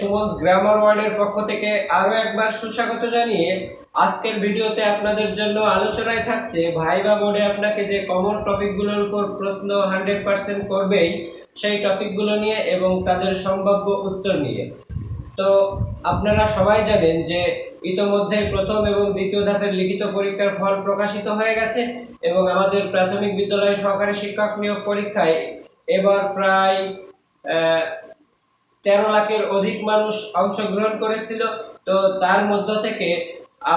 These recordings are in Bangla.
সুমনস গ্রামার ওয়ার্ল্ডের পক্ষ থেকে আরও একবার সুস্বাগত জানিয়ে আজকের ভিডিওতে আপনাদের জন্য আলোচনায় থাকছে, ভাইবা বোর্ডে আপনাকে যে কমন টপিকগুলোর উপর প্রশ্ন হান্ড্রেড পার্সেন্ট করবেই, সেই টপিকগুলো নিয়ে এবং তাদের সম্ভাব্য উত্তর নিয়ে। তো আপনারা সবাই জানেন যে ইতোমধ্যে প্রথম এবং দ্বিতীয় ধাপের লিখিত পরীক্ষার ফল প্রকাশিত হয়ে গেছে এবং আমাদের প্রাথমিক বিদ্যালয় সহকারী শিক্ষক নিয়োগ পরীক্ষায় এবার প্রায় তেরো লাখের অধিক মানুষ অংশগ্রহণ করেছিল। তো তার মধ্য থেকে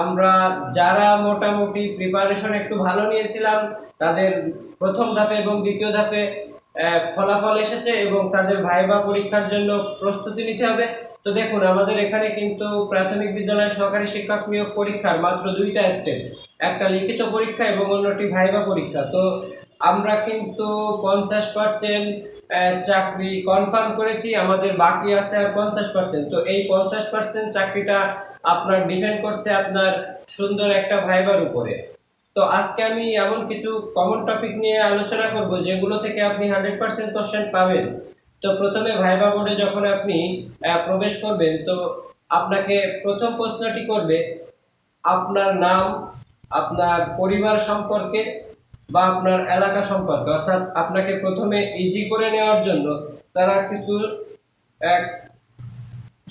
আমরা যারা মোটামুটি প্রিপারেশন একটু ভালো নিয়েছিলাম, তাদের প্রথম ধাপে এবং দ্বিতীয় ধাপে ফলাফল এসেছে এবং তাদের ভাইবা পরীক্ষার জন্য প্রস্তুতি নিতে হবে। তো দেখুন, আমাদের এখানে কিন্তু প্রাথমিক বিদ্যালয় সহকারী শিক্ষক নিয়োগ পরীক্ষার মাত্র দুইটা স্টেপ একটা লিখিত পরীক্ষা এবং অন্যটি ভাইবা পরীক্ষা। তো আমরা কিন্তু পঞ্চাশ পার্সেন্ট চাকরি কনফার্ম করেছি, আমাদের বাকি আছে আর পঞ্চাশ পার্সেন্ট তো এই পঞ্চাশ পার্সেন্ট চাকরিটা আপনার ডিপেন্ড করছে আপনার সুন্দর একটা ভাইবার উপরে। তো আজকে আমি এমন কিছু কমন টপিক নিয়ে আলোচনা করব, যেগুলো থেকে আপনি হান্ড্রেড পার্সেন্ট কোশ্চেন পাবেন। তো প্রথমে ভাইবা বোর্ডে যখন আপনি প্রবেশ করবেন, তো আপনাকে প্রথম প্রশ্নটি করবে, আপনার নাম, আপনার পরিবার সম্পর্কে বা আপনার এলাকা সম্পর্কে, অর্থাৎ আপনাকে প্রথমে ইজি করে নেওয়ার জন্য তারা কিছু, এক,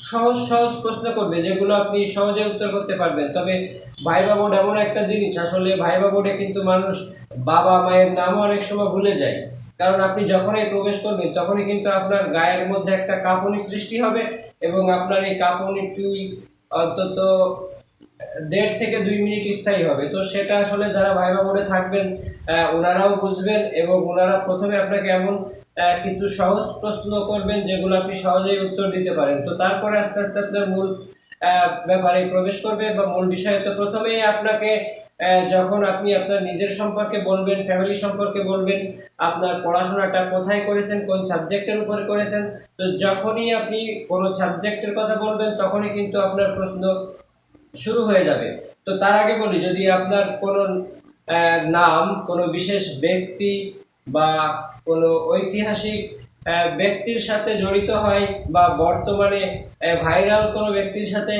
সহজ সহজ প্রশ্ন করবে, যেগুলো আপনি সহজে উত্তর করতে পারবেন। তবে ভাইবা বোর্ড এমন একটা জিনিস, আসলে ভাইবা বোর্ডে কিন্তু মানুষ বাবা, মায়ের নামও অনেক সময় ভুলে যায়। কারণ আপনি যখনই প্রবেশ করবেন, তখনই কিন্তু আপনার গায়ের মধ্যে একটা কাঁপুনি সৃষ্টি হবে এবং আপনার এই কাঁপুনিটি অন্তত দেড় থেকে দুই মিনিট স্থায়ী হবে। তো সেটা আসলে যারা ভাইবা বোর্ডে থাকবেন ওনারাও বুঝবেন এবং ওনারা প্রথমে আপনাকে এমন কিছু সহজ প্রশ্ন করবেন যেগুলো আপনি সহজেই উত্তর দিতে পারেন। তো তারপরে আস্তে আস্তে আপনার মূল ব্যাপারে প্রবেশ করবে বা মূল বিষয়ে। তো প্রথমেই আপনাকে যখন আপনি আপনার নিজের সম্পর্কে বলবেন ফ্যামিলি সম্পর্কে বলবেন, আপনার পড়াশোনাটা কোথায় করেছেন, কোন সাবজেক্টের উপরে করেছেন, তো যখনই আপনি কোনো সাবজেক্টের কথা বলবেন, তখনই কিন্তু আপনার প্রশ্ন শুরু হয়ে যাবে। তো তার আগে বলি, যদি আপনার কোনো নাম, কোনো বিশেষ ব্যক্তি বা কোনো ঐতিহাসিক ব্যক্তির সাথে জড়িত হয় বা বর্তমানে ভাইরাল কোনো ব্যক্তির সাথে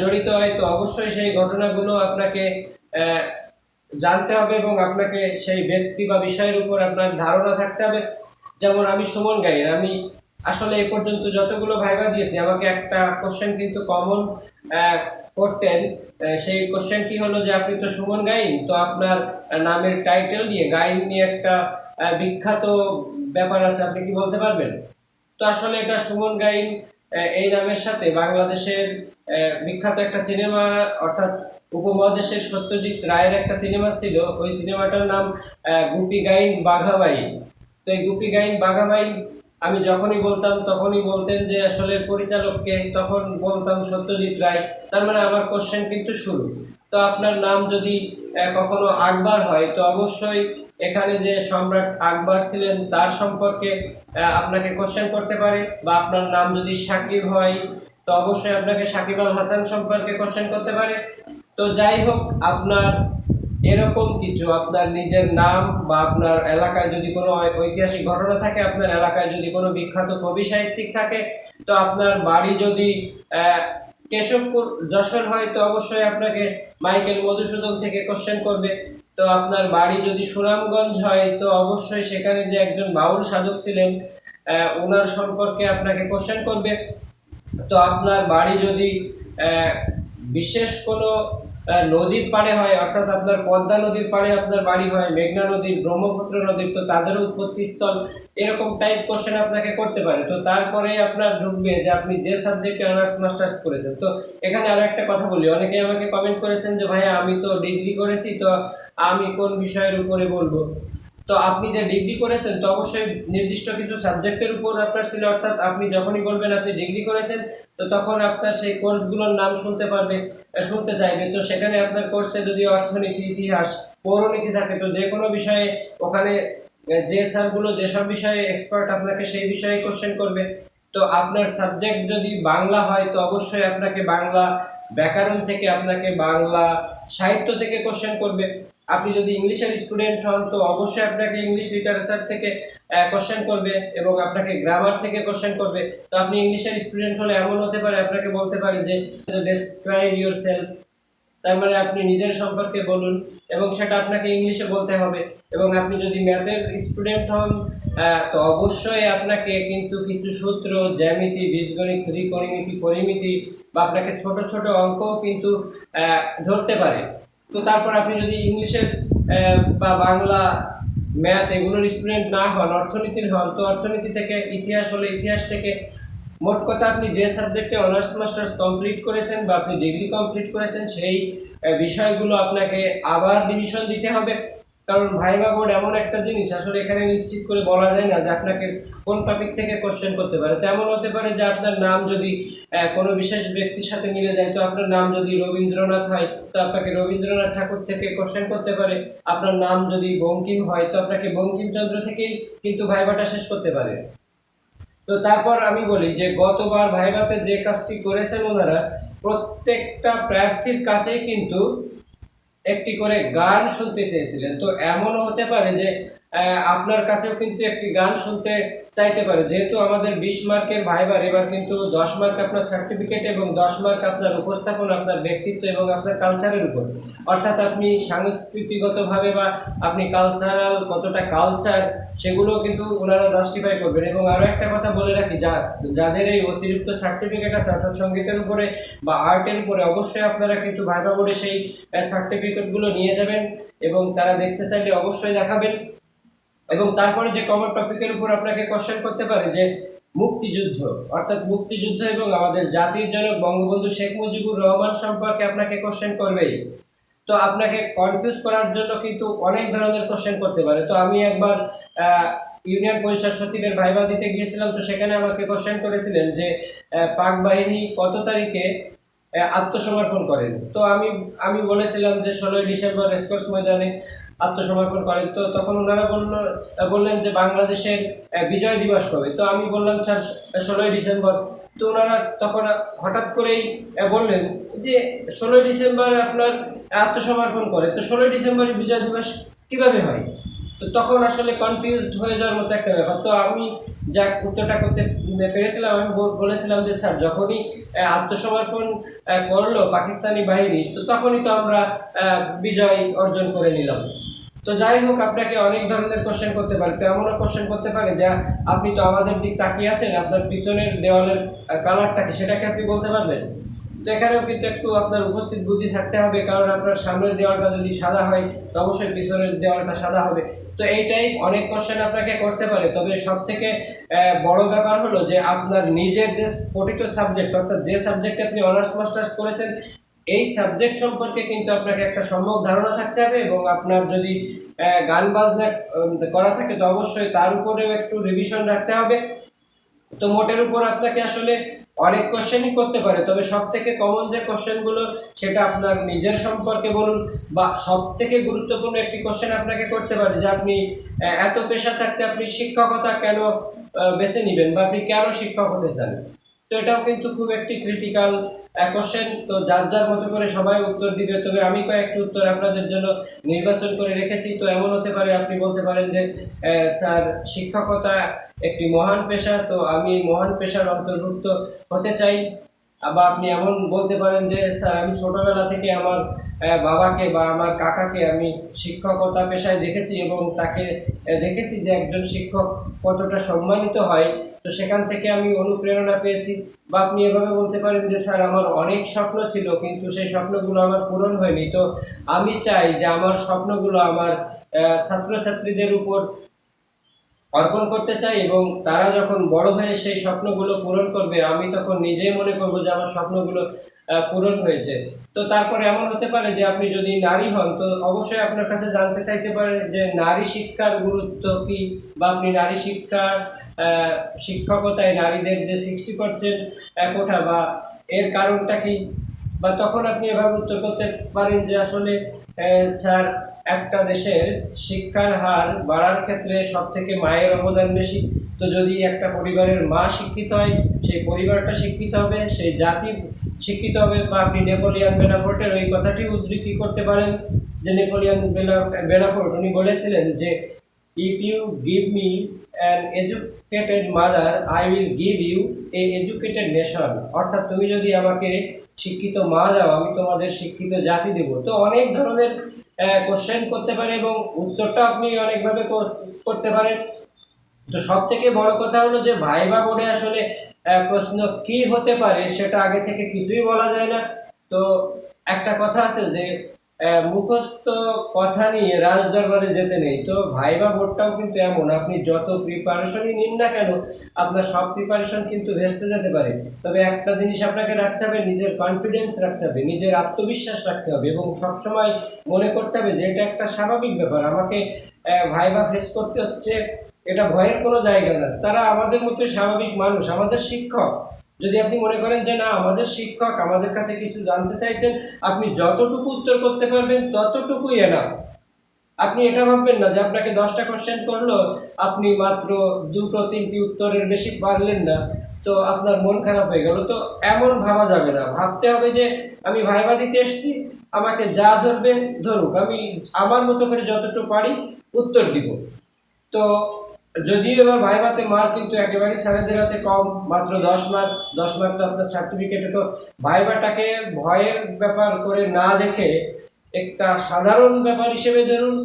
জড়িত হয়, তো অবশ্যই সেই ঘটনাগুলো আপনাকে জানতে হবে এবং আপনাকে সেই ব্যক্তি বা বিষয়ের উপর আপনার ধারণা থাকতে হবে। যেমন আমি সুমন গাইয়ের, আমি আসলে এ পর্যন্ত যতগুলো ভাইবা দিয়েছি, আমাকে একটা কোশ্চেন কিন্তু কমন করতেন সেই কোশ্চেনটি হলো যে, আপনি তো সুমন গাইন, তো আপনার নামের টাইটেল নিয়ে গাইন নিয়ে একটা বিখ্যাত ব্যাপার আছে, আপনি কি বলতে পারবেন? তো আসলে এটা সুমন গাইন এই নামের সাথে বাংলাদেশের বিখ্যাত একটা সিনেমা, অর্থাৎ উপমহাদেশের সত্যজিৎ রায়ের একটা সিনেমা ছিল, ওই সিনেমাটার নাম গুপি গাইন বাঘাবাই তো এই গুপি গাইন বাঘাবাই আমি যখনই বলতাম, তখনই বলতেন যে আসলে পরিচালককে তখন বলতাম, সত্যজিৎ রায়। তার মানে আমার কোশ্চেন কিন্তু শুরু। তো আপনার নাম যদি কখনো আকবর হয়, তো অবশ্যই এখানে যে সম্রাট আকবর ছিলেন, তার সম্পর্কে আপনাকে কোশ্চেন করতে পারে। বা আপনার নাম যদি সাকিব হয়, তো অবশ্যই আপনাকে সাকিব আল হাসান সম্পর্কে কোশ্চেন করতে পারে। তো যাই হোক, আপনার এরকম কিছু, আপনার নিজের নাম বা আপনার এলাকায় যদি কোনো ঐতিহাসিক ঘটনা থাকে, আপনার এলাকায় যদি কোনো বিখ্যাত কবি সাহিত্যিক থাকে, তো আপনার বাড়ি যদি কেশবপুর যশোর হয়, তো অবশ্যই আপনাকে মাইকেল মধুসূদন থেকে কোশ্চেন করবে। তো আপনার বাড়ি যদি সুনামগঞ্জ হয়, তো অবশ্যই সেখানে যে একজন বাউল সাধক ছিলেন ওনার সম্পর্কে আপনাকে কোশ্চেন করবে। তো আপনার বাড়ি যদি বিশেষ কোনো নদীর পাড়ে হয়, অর্থাৎ আপনার পদ্মা নদীর পাড়ে আপনার বাড়ি হয়, মেঘনা নদীর ব্রহ্মপুত্র নদীর তো তাদেরও উৎপত্তিস্থল এরকম টাইপ কোশ্চেন আপনাকে করতে পারে। তো তারপরে আপনার ঢুকবে যে আপনি যে সাবজেক্টে অনার্স মাস্টার্স করেছেন। তো এখানে আরও একটা কথা বলি অনেকে আমাকে কমেন্ট করেছেন যে, ভাইয়া, আমি তো ডিগ্রি করেছি, তো আমি কোন বিষয়ের উপরে বলব? তো আপনি যে ডিগ্রি করেছেন, তো অবশ্যই নির্দিষ্ট কিছু সাবজেক্টের উপর আপনার ছিল, অর্থাৎ আপনি যখনই বলবেন আপনি ডিগ্রি করেছেন, তো তখন আপনার সেই কোর্সগুলোর নাম শুনতে পারবে শুনতে চাইবে। তো সেখানে আপনার কোর্সে যদি অর্থনীতি, ইতিহাস, পৌরনীতি থাকে, তো যে কোনো বিষয়ে ওখানে যে স্যারগুলো যেসব বিষয়ে এক্সপার্ট আপনাকে সেই বিষয়ে কোশ্চেন করবে। তো আপনার সাবজেক্ট যদি বাংলা হয়, তো অবশ্যই আপনাকে বাংলা ব্যাকরণ থেকে আপনাকে বাংলা সাহিত্য থেকে কোশ্চেন করবে। আপনি যদি ইংলিশের স্টুডেন্ট হন, তো অবশ্যই আপনাকে ইংলিশ লিটারেচার থেকে কোশ্চেন করবে এবং আপনাকে গ্রামার থেকে কোশ্চেন করবে। তো আপনি ইংলিশের স্টুডেন্ট হলে এমন হতে পারে, আপনাকে বলতে পারে যে ডেসক্রাইব ইউর সেলফ তার মানে আপনি নিজের সম্পর্কে বলুন এবং সেটা আপনাকে ইংলিশে বলতে হবে। এবং আপনি যদি ম্যাথের স্টুডেন্ট হন তো অবশ্যই আপনাকে কিন্তু কিছু সূত্র, জ্যামিতি, বীজগণিত, ত্রিকোণমিতি, পরিমিতি বা আপনাকে ছোট ছোট অঙ্কও কিন্তু ধরতে পারে। তো তারপর আপনি যদি ইংলিশের বা বাংলা ম্যাথ এগুলোর স্টুডেন্ট না হন, অর্থনীতির হন, তো অর্থনীতি থেকে ইতিহাস হলে ইতিহাস থেকে মোট কথা আপনি যে সাবজেক্টে অনার্স মাস্টার্স কমপ্লিট করেছেন বা আপনি ডিগ্রি কমপ্লিট করেছেন, সেই বিষয়গুলো আপনাকে আবার ডিভিশন দিতে হবে। কারণ ভাইবা বোর্ড এমন একটা জিনিস, আসলে এখানে নিশ্চিত করে বলা যায় না যে আপনাকে কোন টপিক থেকে কোশ্চেন করতে পারে। তেমন হতে পারে যে আপনার নাম যদি কোনো বিশেষ ব্যক্তির সাথে মিলে যায়, তো আপনার নাম যদি রবীন্দ্রনাথ হয়, তো আপনাকে রবীন্দ্রনাথ ঠাকুর থেকে কোশ্চেন করতে পারে। আপনার নাম যদি বঙ্কিম হয়, তো আপনাকে বঙ্কিমচন্দ্র থেকেই কিন্তু ভাইবাটা শেষ করতে পারে। তো তারপর আমি বলি যে, গতবার ভাইভাতে যে কাজটি করেছেন ওনারা, প্রত্যেকটা প্রার্থীর কাছেই কিন্তু একটি করে গান শুনতে চেয়েছিলেন। তো এমনও হতে পারে যে আপনার কাছেও কিন্তু একটি গান শুনতে চাইতে পারে। যেহেতু আমাদের বিশ মার্কের ভাইবার, এবার কিন্তু দশ মার্ক আপনার সার্টিফিকেট এবং দশ মার্ক আপনার উপস্থাপন, আপনার ব্যক্তিত্ব এবং আপনার কালচারের উপর। অর্থাৎ আপনি সাংস্কৃতিগতভাবে বা আপনি কালচারাল কতটা কালচার সেগুলো কিন্তু ওনারা জাস্টিফাই করবেন। এবং আরও একটা কথা বলে রাখি, যা যাদের এই অতিরিক্ত সার্টিফিকেট আছে, অর্থাৎ সঙ্গীতের উপরে বা আর্টের উপরে, অবশ্যই আপনারা কিন্তু ভাইবা বোর্ডে সেই সার্টিফিকেটগুলো নিয়ে যাবেন এবং তারা দেখতে চাইলে অবশ্যই দেখাবেন। এবং তারপরে যে কমন টপিকের উপর আপনাকে কোশ্চেন করতে পারে যে মুক্তিযুদ্ধ, অর্থাৎ মুক্তিযুদ্ধ এবং আমাদের জাতির জনক বঙ্গবন্ধু শেখ মুজিবুর রহমান সম্পর্কে আপনাকে কোশ্চেন করবেই। তো আপনাকে কনফিউজ করার জন্য কিন্তু অনেক ধরনের কোশ্চেন করতে পারে। তো আমি একবার ইউনিয়ন পরিষদ সচিবের ভাইবা দিতে গিয়েছিলাম, তো সেখানে আমাকে কোশ্চেন করেছিলেন যে পাক বাহিনী কত তারিখে আত্মসমর্পণ করেন? তো আমি আমি বলেছিলাম যে ষোলোই ডিসেম্বর রেসকোর্স ময়দানে আত্মসমর্পণ করেন। তো তখন ওনারা বলল, বললেন যে বাংলাদেশের বিজয় দিবস কবে? তো আমি বললাম, স্যার ষোলোই ডিসেম্বর। তো ওনারা তখন হঠাৎ করেই বললেন যে, ষোলোই ডিসেম্বর আপনার আত্মসমর্পণ করে। তো ষোলোই ডিসেম্বর বিজয় দিবস কীভাবে হয়? তো তখন আসলে কনফিউজড হয়ে যাওয়ার মতো একটা ব্যাপার। তো আমি যা উত্তরটা করতে পেরেছিলাম, আমি বলেছিলাম যে, স্যার, যখনই আত্মসমর্পণ করল পাকিস্তানি বাহিনী, তো তখনই তো আমরা বিজয় অর্জন করে নিলাম। তো যাই হোক, আপনাকে অনেক ধরনের কোশ্চেন করতে পারে। তো এমনও কোশ্চেন করতে পারে যা আপনি তো আমাদের দিক তাকিয়ে আছেন, আপনার পিছনের দেওয়ালের কালারটা কি সেটাকে আপনি বলতে পারবেন? এখানেও কিন্তু একটু আপনার উপস্থিত বুদ্ধি থাকতে হবে, কারণ আপনার সামনের দেওয়ালটা যদি সাদা হয়, তো অবশ্যই পিছনের দেওয়ালটা সাদা হবে। তো এইটাই অনেক কোশ্চেন আপনাকে করতে পারে, তবে সব থেকে বড় ব্যাপার হলো যে আপনার নিজের যে পঠিত সাবজেক্ট অর্থাৎ যে সাবজেক্টে আপনি অনার্স মাস্টার্স করেছেন, এই সাবজেক্ট সম্পর্কে কিন্তু আপনাকে একটা সম্যক ধারণা থাকতে হবে এবং আপনার যদি গান বাজনা করা থাকে, তো অবশ্যই তার উপরেও একটু রিভিশন রাখতে হবে। তো মোটের উপর আপনাকে আসলে অনেক কোশ্চেনই করতে পারে, তবে সব থেকে কমন যে কোশ্চেনগুলো সেটা আপনার নিজের সম্পর্কে বলুন বা সব থেকে গুরুত্বপূর্ণ একটি কোশ্চেন আপনাকে করতে পারে যে আপনি এত পেশা থাকতে আপনি শিক্ষকতা কেন বেছে নেবেন বা আপনি কেন শিক্ষক হতে চান? তো এটাও কিন্তু খুব একটি ক্রিটিক্যাল কোশ্চেন তো যার যার মতো করে সবাই উত্তর দিবে, তবে আমি কয়েকটি উত্তর আপনাদের জন্য নির্বাচন করে রেখেছি। তো এমন হতে পারে, আপনি বলতে পারেন যে স্যার, শিক্ষকতা একটি মহান পেশা, তো আমি এই মহান পেশার অন্তর্ভুক্ত হতে চাই। আবার আপনি এমন বলতে পারেন যে, স্যার, আমি ছোটোবেলা থেকে আমার বাবাকে বা আমার কাকাকে আমি শিক্ষকতা পেশায় দেখেছি এবং তাকে দেখেছি যে একজন শিক্ষক কতটা সম্মানিত হয়। তো সেখান থেকে আমি অনুপ্রেরণা পেয়েছি। বা আপনি এভাবে বলতে পারেন যে, স্যার, আমার অনেক স্বপ্ন ছিল, কিন্তু সেই স্বপ্নগুলো আমার পূরণ হয়নি। তো আমি চাই যে, আমার স্বপ্নগুলো আমার ছাত্রছাত্রীদের উপর অর্পণ করতে চাই এবং তারা যখন বড় হয়ে সেই স্বপ্নগুলো পূরণ করবে, আমি তখন নিজেই মনে করব যে, আমার স্বপ্নগুলো পূরণ হয়েছে। তো তারপরে এমন হতে পারে যে আপনি যদি নারী হন, তো অবশ্যই আপনার কাছে জানতে চাইতে পারে যে নারী শিক্ষার গুরুত্ব কি বা আপনি নারী শিক্ষার শিক্ষকতায় নারীদের যে সিক্সটি পার্সেন্ট কোঠা বা এর কারণটা কি? বা তখন আপনি এভাবে উত্তর করতে পারেন যে আসলে স্যার, একটা দেশের শিক্ষার হার বাড়ার ক্ষেত্রে সব থেকে মায়ের অবদান বেশি। তো যদি একটা পরিবারের মা শিক্ষিত হয়, সেই পরিবারটা শিক্ষিত হবে, সেই জাতি শিক্ষিত হবে বা আপনি নেফোলিয়ান বেনাফোর্টের ওই কথাটি উদ্ধৃতি করতে পারেন? যে নেপোলিয়ন বেনাফোর্ট, উনি বলেছিলেন যে if you give me an educated mother I will give you a educated nation অর্থাৎ তুমি যদি আমাকে শিক্ষিত মা দাও, আমি তোমাদের শিক্ষিত জাতি দেব। তো অনেক ধরনের কোশ্চেন করতে পারে এবং উত্তরটা আপনি অনেকভাবে করতে পারেন। তো সব থেকে বড় কথা হলো যে, ভাইবা বোর্ডে আসলে প্রশ্ন কি হতে পারে সেটা আগে থেকে কিছুই বলা যায় না। তো একটা কথা আছে যে মুখস্থ কথা নিয়ে রাজ দরবারে যেতে নেই। তো ভাইবা বোর্ডটাও কিন্তু এমন, আপনি যত প্রিপারেশনই নিন না কেন, আপনার সব প্রিপারেশন কিন্তু ভেস্তে যেতে পারে। তবে একটা জিনিস আপনাকে রাখতে হবে, নিজের কনফিডেন্স রাখতে হবে, নিজের আত্মবিশ্বাস রাখতে হবে এবং সবসময় মনে করতে হবে যে, এটা একটা স্বাভাবিক ব্যাপার। আমাকে ভাইবা ফেস করতে হচ্ছে এটা ভয়ের কোনো জায়গা না। তারা আমাদের মতোই স্বাভাবিক মানুষ, আমাদের শিক্ষক। যদি আপনি মনে করেন যে না, আমাদের শিক্ষক আমাদের কাছে কিছু জানতে চাইছেন, আপনি যতটুকু উত্তর করতে পারবেন ততটুকুই এনা আপনি এটা ভাববেন না যে আপনাকে দশটা কোশ্চেন করল, আপনি মাত্র দুটো, তিনটি উত্তরের বেশি পারলেন না। তো আপনার মন খারাপ হয়ে গেল। তো এমন ভাবা যাবে না। ভাবতে হবে যে আমি ভাইবা দিতে এসেছি, আমাকে যা ধরবে ধরুক। আমি আমার মতো করে যতটুকু পারি উত্তর দিব। তো যদিও এবার ভাইভাতে মার্ক কিন্তু একেবারেই স্যারেদের হাতে কম, মাত্র দশ মার্ক দশ মার্ক তো আপনার সার্টিফিকেটে তো ভাইভাটাকে ভয়ের ব্যাপার করে না দেখে একটা সাধারণ ব্যাপার হিসেবে ধরুন,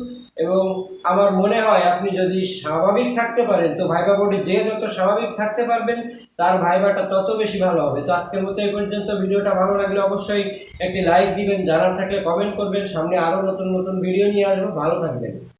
এবং আমার মনে হয় আপনি যদি স্বাভাবিক থাকতে পারেন, তো ভাইবা বোর্ডে যে যত স্বাভাবিক থাকতে পারবেন, তার ভাইবাটা তত বেশি ভালো হবে। তো আজকের মতো এই পর্যন্ত, ভিডিওটা ভালো লাগলে অবশ্যই একটি লাইক দিবেন, জানার থাকলে কমেন্ট করবেন, সামনে আরও নতুন নতুন ভিডিও নিয়ে আসব। ভালো থাকবেন।